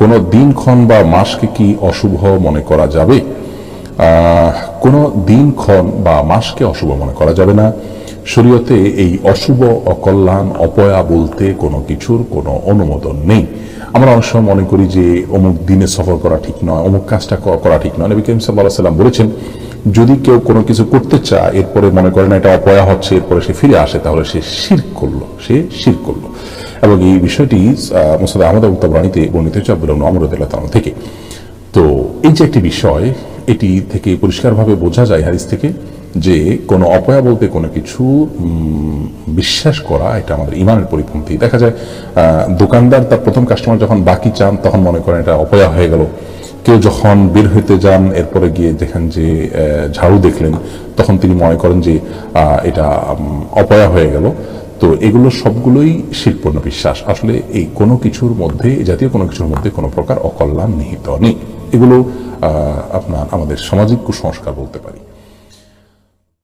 কোনো দিনক্ষণ বা মাসকে কি অশুভ মনে করা যাবে? কোনো দিনক্ষণ বা মাসকে অশুভ মনে করা যাবে না। শরীয়তে এই অশুভ, অকল্যাণ, অপয়া বলতে কোনো কিছুর কোনো অনুমোদন নেই। আমরা অনেক সময় মনে করি যে অমুক দিনে সফর করা ঠিক নয়, অমুক কাজটা করা ঠিক নয়। নবী করিম সাল্লাহ সাল্লাম বলেছেন, যদি কেউ কোনো কিছু করতে চায়, এরপরে মনে করে না এটা অপয়া হচ্ছে, এরপরে সে ফিরে আসে, তাহলে সে শির করল, সে শির করল। এবং এই বিষয়টি মোসাদ আহমদ আবুতাবরানিতে বর্ণিত হয়েছে আব্দুল আমরুদ্দাহ থেকে। তো এই যে একটি বিষয়, এটি থেকে পরিষ্কারভাবে বোঝা যায় হাদিস থেকে যে কোনো অপয়া বলতে কোনো কিছু বিশ্বাস করা, এটা আমাদের ইমানের পরিপন্থী। দেখা যায় দোকানদার তার প্রথম কাস্টমার যখন বাকি চান, তখন মনে করেন এটা অপয়া হয়ে গেল। কেউ যখন বের হইতে যান, এরপরে গিয়ে দেখেন যে ঝাড়ু দেখলেন, তখন তিনি মনে করেন যে এটা অপয়া হয়ে গেল। তো এগুলো সবগুলোই শিল্প বিশ্বাস আসলে এই কোনো কিছুর মধ্যে, এই জাতীয় কোনো কিছুর মধ্যে কোনো প্রকার অকল্যাণ নিহিত নেই। এগুলো আপনার আমাদের সামাজিক কুসংস্কার বলতে পারি।